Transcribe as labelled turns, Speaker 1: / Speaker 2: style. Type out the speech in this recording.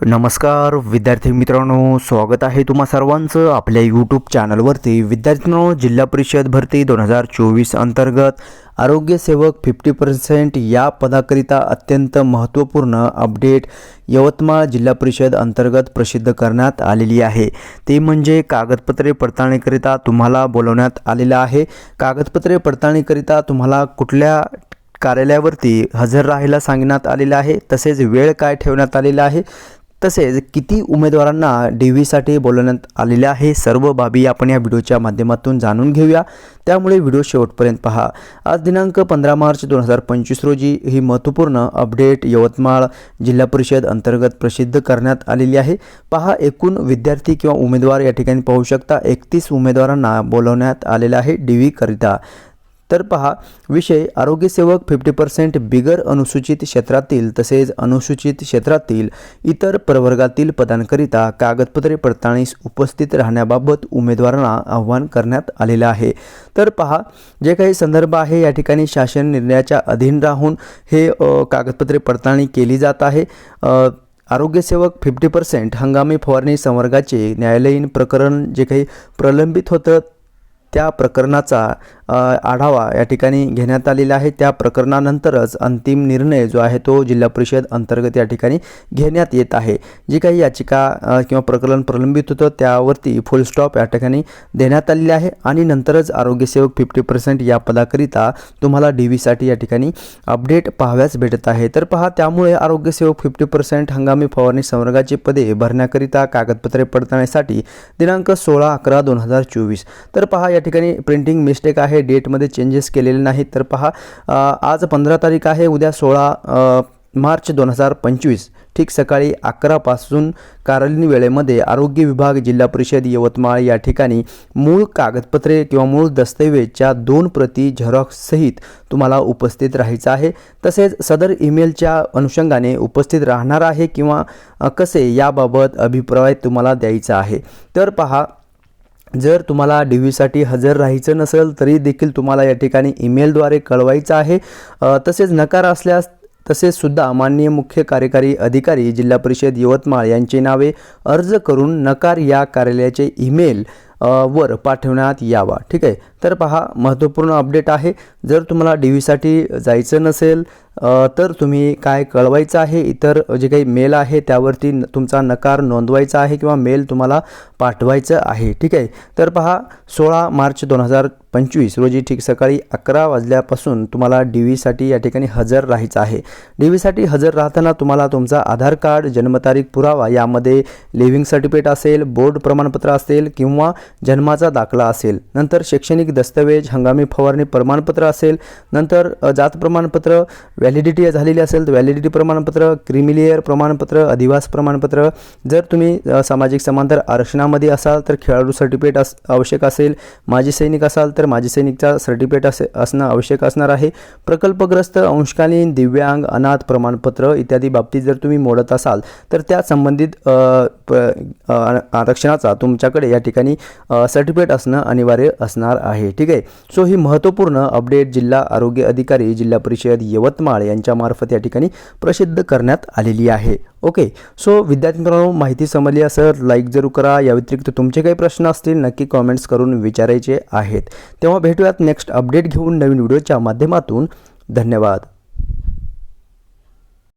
Speaker 1: नमस्कार विद्यार्थी मित्रांनो स्वागत आहे तुम्हा सर्वांचं आपल्या यूट्यूब चॅनलवरती विद्यार्थ्यांनो जिल्हा परिषद भरती दोन हजार चोवीस अंतर्गत आरोग्यसेवक फिफ्टी पर्सेंट या पदाकरिता अत्यंत महत्त्वपूर्ण अपडेट यवतमाळ जिल्हा परिषद अंतर्गत प्रसिद्ध करण्यात आलेली आहे. ते म्हणजे कागदपत्रे पडताळणीकरिता तुम्हाला बोलवण्यात आलेलं आहे. कागदपत्रे पडताळणीकरिता तुम्हाला कुठल्या कार्यालयावरती हजर राहायला सांगण्यात आलेलं आहे? तसेच वेळ काय ठेवण्यात आलेला आहे? तसेच किती उमेदवारांना डी व्हीसाठी बोलवण्यात आलेल्या आहे सर्व बाबी आपण या व्हिडिओच्या माध्यमातून जाणून घेऊया. त्यामुळे व्हिडिओ शेवटपर्यंत पहा. आज दिनांक पंधरा मार्च दोन हजार पंचवीस रोजी ही महत्त्वपूर्ण अपडेट यवतमाळ जिल्हा परिषद अंतर्गत प्रसिद्ध करण्यात आलेली आहे. पहा एकूण विद्यार्थी किंवा उमेदवार या ठिकाणी पाहू शकता एकतीस उमेदवारांना बोलवण्यात आलेलं आहे डी व्हीकरिता तर पहा विषय आरोग्यसेवक फिफ्टी पर्सेंट बिगर अनुसूचित क्षेत्रातील तसेच अनुसूचित क्षेत्रातील इतर प्रवर्गातील पदांकरिता कागदपत्रे पडताळणीस उपस्थित राहण्याबाबत उमेदवारांना आव्हान करण्यात आलेलं आहे. तर पहा जे काही संदर्भ आहे या ठिकाणी शासन निर्णयाच्या अधीन राहून हे कागदपत्रे पडताळणी केली जात आहे. आरोग्यसेवक फिफ्टी पर्सेंट हंगामी फवारणी संवर्गाचे न्यायालयीन प्रकरण जे काही प्रलंबित होतं त्या प्रकरणाचा आढावा या ठिकाणी घेण्यात आलेला आहे. त्या प्रकरणानंतरच अंतिम निर्णय जो आहे तो जिल्हा परिषद अंतर्गत या ठिकाणी घेण्यात येत आहे. जी काही याचिका किंवा प्रकरण प्रलंबित होतं त्यावरती फुल स्टॉप या ठिकाणी देण्यात आलेले आहे. आणि नंतरच आरोग्यसेवक फिफ्टी पर्सेंट या पदाकरिता तुम्हाला डी व्हीसाठी या ठिकाणी अपडेट पाहाव्यास भेटत आहे. तर पहा त्यामुळे आरोग्यसेवक फिफ्टी पर्सेंट हंगामी फवारणी संवर्गाची पदे भरण्याकरिता कागदपत्रे पडताळण्यासाठी दिनांक सोळा अकरा दोन हजार चोवीस. तर पहा या ठिकाणी प्रिंटिंग मिस्टेक आहे डेटमध्ये चेंजेस केलेले नाहीत. तर पहा आज पंधरा तारीख आहे उद्या सोळा मार्च दोन हजार पंचवीस. ठीक सकाळी अकरापासून कार्यालयीन वेळेमध्ये आरोग्य विभाग जिल्हा परिषद यवतमाळ या ठिकाणी मूळ कागदपत्रे किंवा मूळ दस्तऐवजच्या दोन प्रती झेरॉक्ससहित तुम्हाला उपस्थित राहायचं आहे. तसेच सदर ईमेलच्या अनुषंगाने उपस्थित राहणार आहे किंवा कसे याबाबत अभिप्राय तुम्हाला द्यायचा आहे. तर पहा जर तुम्हाला डी व्हीसाठी हजर राहायचं नसेल तरी देखील तुम्हाला या ठिकाणी ईमेलद्वारे कळवायचं आहे. तसेच नकार असल्यास तसेच सुद्धा माननीय मुख्य कार्यकारी अधिकारी जिल्हा परिषद यवतमाळ यांची नावे अर्ज करून नकार या कार्यालयाचे ईमेल वर पाठवण्यात यावा. ठीक आहे? तर पहा महत्त्वपूर्ण अपडेट आहे. जर तुम्हाला डी व्हीसाठी जायचं नसेल तर तुम्ही काय कळवायचं आहे? इतर जे काही मेल आहे त्यावरती न- तुमचा नकार नोंदवायचा आहे किंवा मेल तुम्हाला पाठवायचं आहे ठीक आहे? तर पहा सोळा मार्च दोन हजार पंचवीस रोजी ठीक सकाळी अकरा वाजल्यापासून तुम्हाला डी व्हीसाठी या ठिकाणी हजर राहायचं आहे. डी व्हीसाठी हजर राहताना तुम्हाला तुमचा आधार कार्ड जन्मतारीख पुरावा यामध्ये लिव्हिंग सर्टिफिकेट असेल बोर्ड प्रमाणपत्र असेल किंवा जन्माचा दाखला असेल. नंतर शैक्षणिक दस्तऐवज हंगामी फवारणी प्रमाणपत्र असेल. नंतर जात प्रमाणपत्र व्हॅलिडिटी झालेली असेल तर व्हॅलिडिटी प्रमाणपत्र क्रिमिलियर प्रमाणपत्र अधिवास प्रमाणपत्र. जर तुम्ही सामाजिक समांतर आरक्षणामध्ये असाल तर खेळाडू सर्टिफिकेट अस आवश्यक असेल. माजी सैनिक असाल तर माजी सैनिकचा सर्टिफिकेट असे असणं आवश्यक असणार आहे. प्रकल्पग्रस्त अंशकालीन दिव्यांग अनाथ प्रमाणपत्र इत्यादी बाबतीत जर तुम्ही मोडत असाल तर त्या संबंधित प- आरक्षणाचा तुमच्याकडे या ठिकाणी सर्टिफिकेट असणं अनिवार्य असणार आहे. ठीक आहे? सो ही महत्त्वपूर्ण अपडेट जिल्हा आरोग्य अधिकारी जिल्हा परिषद यवतमाळ यांच्यामार्फत या ठिकाणी प्रसिद्ध करण्यात आलेली आहे. ओके सो विद्यार्थी मित्रांनो माहिती समजली असेल लाईक जरूर करा. या व्यतिरिक्त तुमचे काही प्रश्न असतील नक्की कॉमेंट्स करून विचारायचे आहेत. तेव्हा भेटूयात नेक्स्ट अपडेट घेऊन नवीन व्हिडिओच्या माध्यमातून. धन्यवाद.